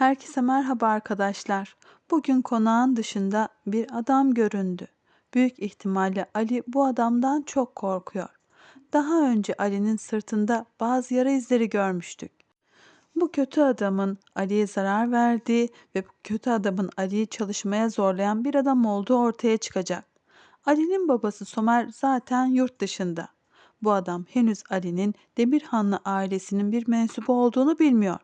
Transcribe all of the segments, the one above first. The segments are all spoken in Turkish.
Herkese merhaba arkadaşlar. Bugün konağın dışında bir adam göründü. Büyük ihtimalle Ali bu adamdan çok korkuyor. Daha önce Ali'nin sırtında bazı yara izleri görmüştük. Bu kötü adamın Ali'ye zarar verdiği ve bu kötü adamın Ali'yi çalışmaya zorlayan bir adam olduğu ortaya çıkacak. Ali'nin babası Somer zaten yurt dışında. Bu adam henüz Ali'nin Demirhanlı ailesinin bir mensubu olduğunu bilmiyor.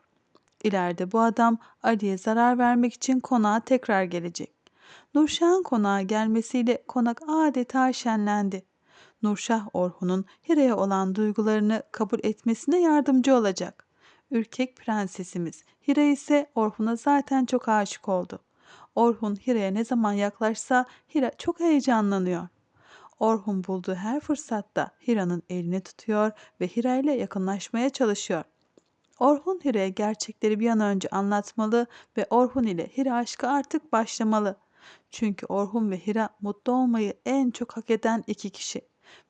İleride bu adam Ali'ye zarar vermek için konağa tekrar gelecek. Nurşah'ın konağa gelmesiyle konak adeta şenlendi. Nurşah Orhun'un Hira'ya olan duygularını kabul etmesine yardımcı olacak. Ürkek prensesimiz Hira ise Orhun'a zaten çok aşık oldu. Orhun Hira'ya ne zaman yaklaşsa Hira çok heyecanlanıyor. Orhun bulduğu her fırsatta Hira'nın elini tutuyor ve Hira ile yakınlaşmaya çalışıyor. Orhun Hira'ya gerçekleri bir an önce anlatmalı ve Orhun ile Hira aşkı artık başlamalı. Çünkü Orhun ve Hira mutlu olmayı en çok hak eden iki kişi.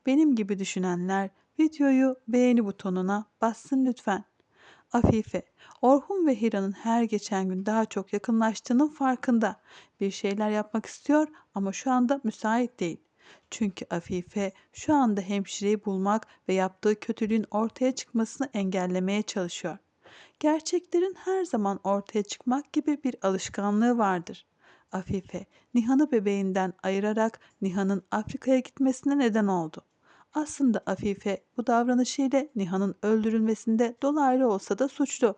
Benim gibi düşünenler videoyu beğeni butonuna bassın lütfen. Afife, Orhun ve Hira'nın her geçen gün daha çok yakınlaştığının farkında. Bir şeyler yapmak istiyor ama şu anda müsait değil. Çünkü Afife şu anda hemşireyi bulmak ve yaptığı kötülüğün ortaya çıkmasını engellemeye çalışıyor. Gerçeklerin her zaman ortaya çıkmak gibi bir alışkanlığı vardır. Afife, Nihan'ı bebeğinden ayırarak Nihan'ın Afrika'ya gitmesine neden oldu. Aslında Afife bu davranışıyla Nihan'ın öldürülmesinde dolaylı olsa da suçlu.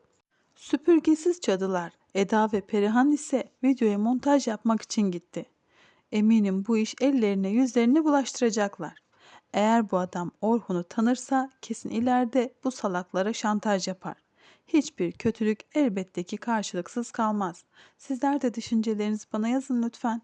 Süpürgesiz cadılar Eda ve Perihan ise videoya montaj yapmak için gitti. Eminim bu iş ellerine yüzlerine bulaştıracaklar. Eğer bu adam Orhun'u tanırsa kesin ileride bu salaklara şantaj yapar. Hiçbir kötülük elbette ki karşılıksız kalmaz. Sizler de düşüncelerinizi bana yazın lütfen.